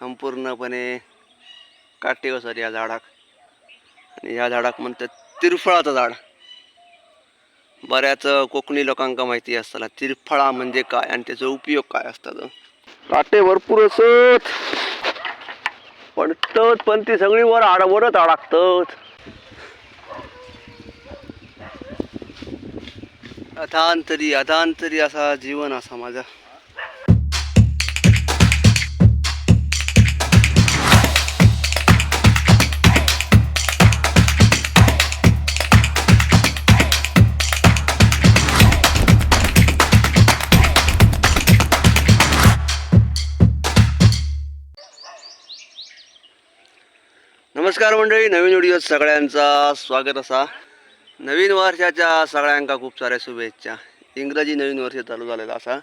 संपूर्णपणे काटे असत या झाडाक. आणि ह्या झाडाक म्हणतात तिरफळाचं झाड. बऱ्याच कोकणी लोकांका माहिती असताना तिरफळा म्हणजे काय आणि त्याचा उपयोग काय असतात? काटे भरपूर असत. पडतत पण ती सगळी वर आडवरच अडकतत अथांतरी अथांतरी असा जीवन असा माझा. नमस्कार मंडळी नवीन व्हिडिओत सगळ्यांचा स्वागत असा. नवीन वर्षाच्या सगळ्यांका खूप साऱ्या शुभेच्छा. इंग्रजी नवीन वर्ष चालू झालेलं असा.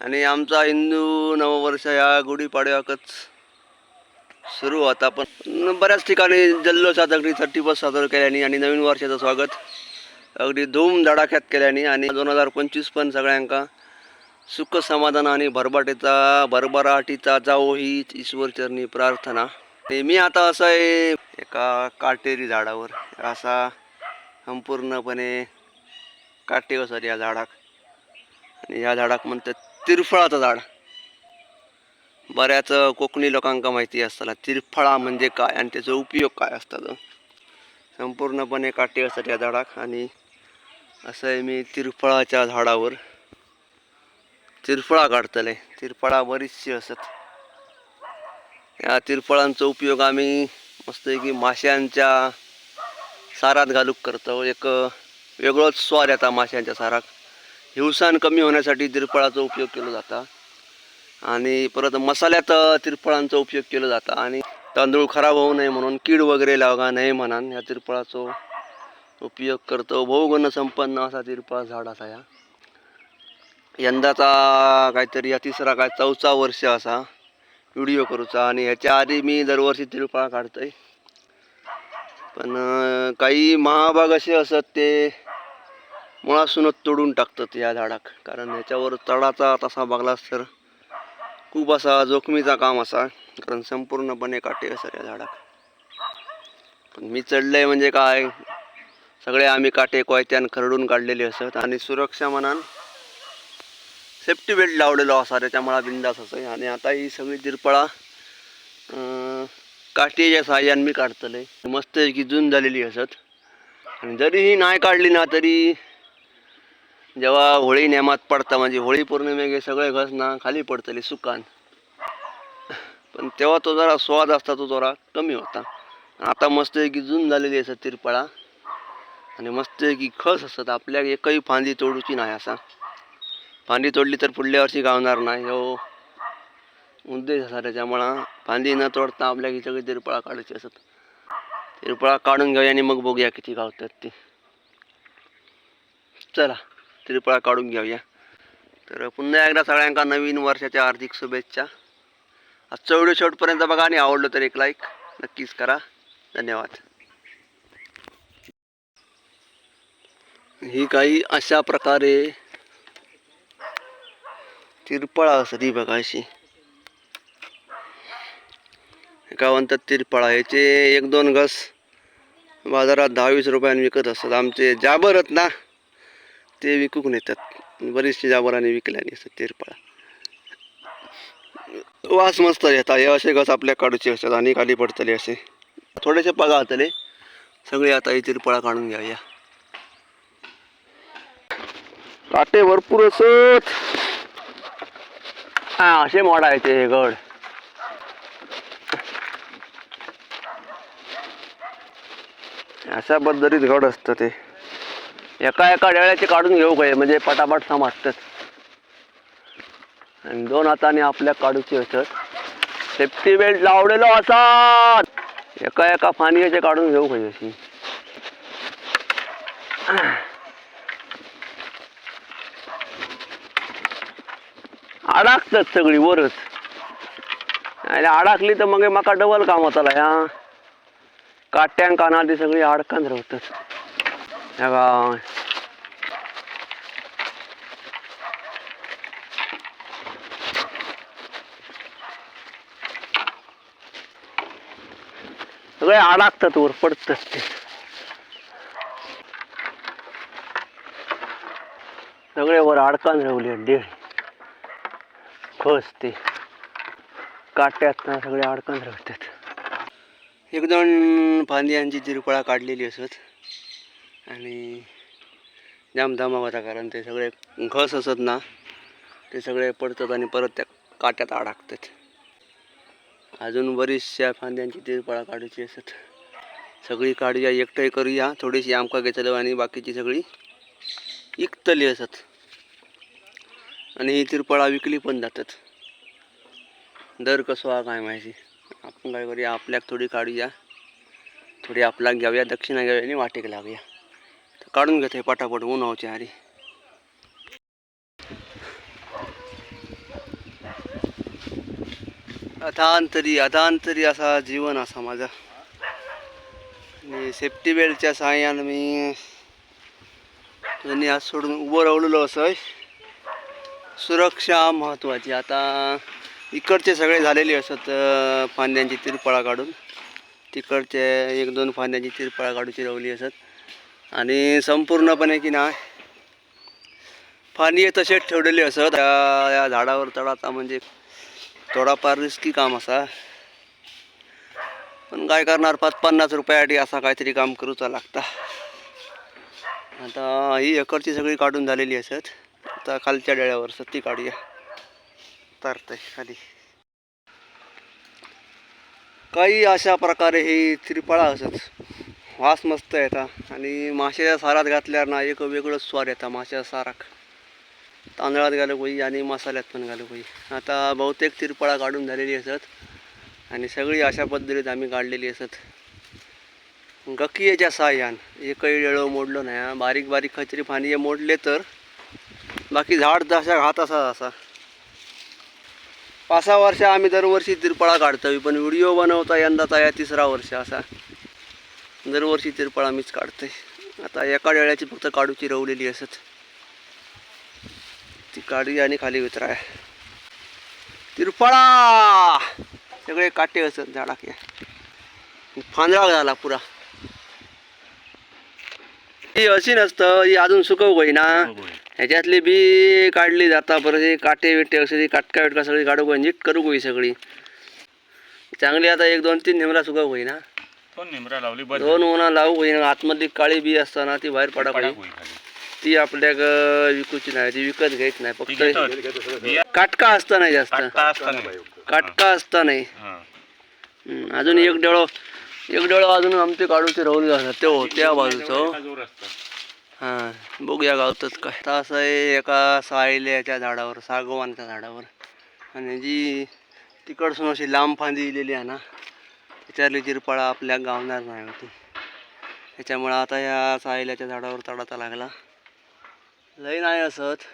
आणि आमचा हिंदू नववर्ष या गुढीपाडव्याकच सुरू होता. पण बऱ्याच ठिकाणी जल्लोषात अगदी थर्टी फर्स्ट साजरं केल्याने आणि नवीन वर्षाचं स्वागत अगदी धूमधडाक्यात केल्याने आणि दोन हजार पंचवीस पण सगळ्यांका सुख समाधान आणि भरभाटीचा भरभराटीचा जावो ही ईश्वरचरणी प्रार्थना. ते मी आता असं आहे एका काटेरी झाडावर. असा संपूर्णपणे काटे असत या झाडाक? आणि या झाडाक म्हणतात तिरफळाचं झाड. बऱ्याच कोकणी लोकांका माहिती असताना तिरफळा म्हणजे काय आणि त्याचा उपयोग काय असतात? संपूर्णपणे काटे असतात या झाडाक आणि असं आहे मी तिरफळाच्या झाडावर तिरफळा काढतले तिरफळा बरीचशी असत या तिरफळांचा उपयोग आम्ही मस्तपैकी माशांच्या सारात घालूक करतो. एक वेगळोच स्वाद येता माशांच्या साराक. हिवसान कमी होण्यासाठी तिरफळाचा उपयोग केला जाता. आणि परत मसाल्यात तिरफळांचा उपयोग केला जाता. आणि तांदूळ खराब होऊ नये म्हणून कीड वगैरे लागा नये म्हणून या तिरफळाचा उपयोग करतो. बहुगुण संपन्न असा तिरफळा झाड असा या. यंदाचा काहीतरी या तिसरा काय चौथा वर्ष असा. व्हिडिओ करूचा आणि ह्याच्या आधी मी दरवर्षी तिरफळा काढतोय. पण काही महाभाग असे असत ते मुळासूनच तोडून टाकतात या झाडाक. कारण ह्याच्यावर चढाचा तसा बघलास तर खूप असा जोखमीचा काम असा. कारण संपूर्णपणे काटे असत या झाडाक. पण मी चढलंय म्हणजे काय? सगळे आम्ही काटे कोयत्यान खरडून काढलेले असत. आणि सुरक्षा मनान सेफ्टी बेल्ट लावलेलो असा त्याच्यामुळे बिंदास असं आणि आता ही सगळी तिरपळा काठीच्या साह्यान मी काढतले मस्त गिजून जून झालेली असत आणि जरी ही नाही काढली ना तरी जेव्हा होळी नेमात पडता म्हणजे होळी पौर्णिमेगे सगळे घस ना खाली पडतले सुकान. पण तेव्हा तो जरा स्वाद असता तो जरा कमी होता. आता मस्त गिजून जून झालेली असत तिरपळा आणि मस्त की खस असत आपल्या एकही फांदी तोडूची नाही असा. फांदी तोडली तर पुढल्या वर्षी गावणार नाही हो. उद्देश असा त्याच्यामुळं फांदी न तोडता आपल्या ही सगळी तिरपळा काढायची असत. तिरपळा काढून घेऊया आणि मग बघूया किती गावतात ते. चला तिरपळा काढून घेऊया. तर पुन्हा एकदा सगळ्यांका नवीन वर्षाच्या हार्दिक शुभेच्छा. आजचा व्हिडिओ शेवटपर्यंत बघा आणि आवडलं तर एक लाईक नक्कीच करा. धन्यवाद. ही काही अशा प्रकारे तिरपळा असती बघा अशी. एका म्हणतात तिरपळा ह्याचे एक दोन घस बाजारात दहा वीस रुपयाने विकत असतात. आमचे जाबर ना ते विकूक नेतात बरीचशी जाबराने विकल्याने असतात तिरपळा. वास मस्त येतात हे असे घस आपल्या काढूचे असतात आणि खाली पडतले असे. थोडेसे पगा आतले सगळे आता ही तिरपळा काढून घ्या काटे भरपूर असत. हा असे मोडायचे हे गड. अशा पद्धतीत गड असतं ते. एका एका डेळ्याचे काढून घेऊ काय म्हणजे पटापट समजतात. आणि दोन हाताने आपल्या काढूचे असत सेफ्टी बेल्ट लावलेलो असतात एका एका फानियाचे काढून घेऊ काय अशी. अडकतात सगळी वरच. आणि अडकली तर मग माका डबल काम होताला ह्या काट्यां काना ती सगळी अडकान राहतात. ह्या गा- सगळे अडकतात वर पडतात ते. सगळे वर अडकान राहले डेळ खस ते काट्यात ना सगळे अडकण राहतात एक दोन फांद्यांची तिरपळा काढलेली असत. आणि जाम धमाक होता कारण ते सगळे घस असत ना ते सगळे पडतात आणि परत त्या काट्यात अडकतात. अजून बरीचशा फांद्यांची तिरपळा काढूची असत. सगळी काढूया एकटं करूया थोडीशी आमका घेतलं आणि बाकीची सगळी इकतली असत. आणि ही तिरपळा विकली पण जातात. दर कसो हा काय माहिती? आपण काय करूया आपल्याक थोडी काढूया. थोडी आपल्याक घेऊया दक्षिणा घेऊया आणि वाटेक लागूया तर काढून हे पटापट उन्हावच्या हारी अथांतरी अथांतरी असा जीवन असा माझा. आणि सेफ्टी बेल्टच्या सहाय्यानं मी त्यांनी आज सोडून उभं राहिलेलो असं. सुरक्षा महत्त्वाची आता इकडचे सगळे झालेले असत फांद्यांची तिरपळा काढून. तिकडचे एक दोन फांद्यांची तिरपळा काढून चिरवली असत. आणि संपूर्णपणे की नाही फांदी तसेच ठेवलेले असत. या झाडावर चढाचा म्हणजे थोडाफार रिस्की काम असा. पण काय करणार पाच पन्नास रुपयासाठी असा काहीतरी काम करूचा लागता. आता ही एकरची सगळी काढून झालेली असत. आता खालच्या डेळ्यावर ती काढूया. तरतंय खाली. काही अशा प्रकारे हे त्रिफळा असत. वास मस्त येतात आणि माशाच्या सारात घातल्यावर ना एक वेगळंच स्वाद येतात माशाच्या साराक तांदळात घालू होई आणि मसाल्यात पण घालू होई आता बहुतेक तिरपळा काढून झालेली असत. आणि सगळी अशा पद्धतीत आम्ही काढलेली असत. गकीयेच्या साह्यान एकही डेळो मोडलो नाही. बारीक बारीक खचरी फांदी मोडले तर बाकी झाड जशा घात असा असा पाच सहा वर्ष आम्ही दरवर्षी तिरपळा काढतोय पण व्हिडिओ बनवता यंदाचा या तिसरा वर्ष असा. दरवर्षी तिरपळा मीच काढतोय. आता एका डेळ्याची फक्त काढूची रवलेली असत. ती काढूया आणि खाली उतराय. तिरपळा! सगळे काटे असत झाडाक फांदळा झाला पुरा. ही अशी नसतं ही अजून सुकव होईना. ह्याच्यातली बी काढली जाता परत हे काटे बिटे असे काटका बिटका सगळी काढू होई नीट करू होई सगळी चांगली आता एक दोन तीन निमरा सुकव होई ना दोन निमरा लावली बस दोन उन्हा लावू होई ना आतमधली काळी बी असताना ती बाहेर पडा. ती आपल्याक विकूची नाही ती विकत घ्यायची नाही फक्त काटका असता नाही जास्त काटका असता नाही. हा. अजून एक डोळो एक डोळो अजून आमचे काढूचे राहुल असतात ते हो त्या बाजूचं असतं. हां बघूया गावतात काय. तर असं आहे एका सायल्याच्या झाडावर सागवानच्या झाडावर. आणि जी तिकडसून अशी लांब फांदी दिलेली आहे ना त्याच्यातली जिरपाळा आपल्या गावणार नाही होती त्याच्यामुळं आता या सायल्याच्या झाडावर चढाचा लागला. लई नाही असत.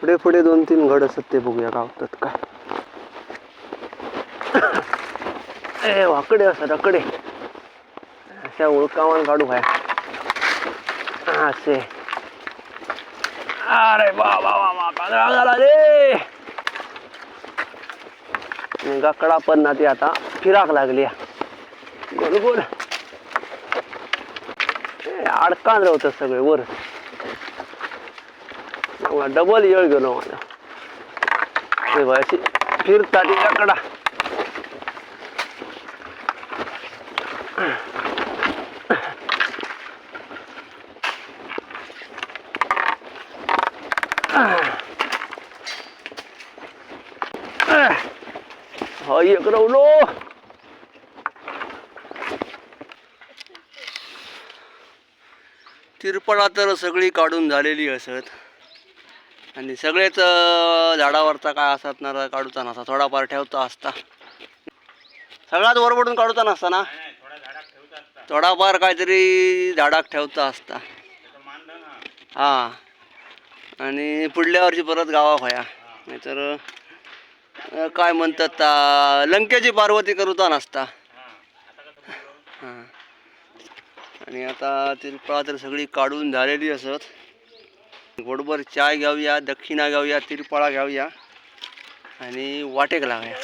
पुढे पुढे दोन तीन घड असत ते बघूया गावतात काय. ए वाकडे असत अकडे अशा ओळखावान काढू काय असे अरे झाला रे गाकडा पण ना ती आता फिराक लागली. गोल गोल अडकान राहत सगळे वर. डबल येळ गेलो अशी फिरता ती गाकडा. एक रवलो तिरपळा तर सगळी काढून झालेली असत. आणि सगळेच झाडावरचा काय असत ना काढूचा नसता थोडाफार ठेवता असता. सगळ्यात वरबडून काढूचा नसता ना? थोडाफार काहीतरी झाडाक ठेवता असता. हा. आणि पुढल्या वर्षी परत गावा व्हाया. नाहीतर अं, काय म्हणतात लंकेची पार्वती करूचा नसता हा. हां. आणि आता तिरपळा तर सगळी काढून झालेली असत. घोडभर चाय घेऊया दक्षिणा घेऊया तिरपळा घेऊया आणि वाटेक लावूया.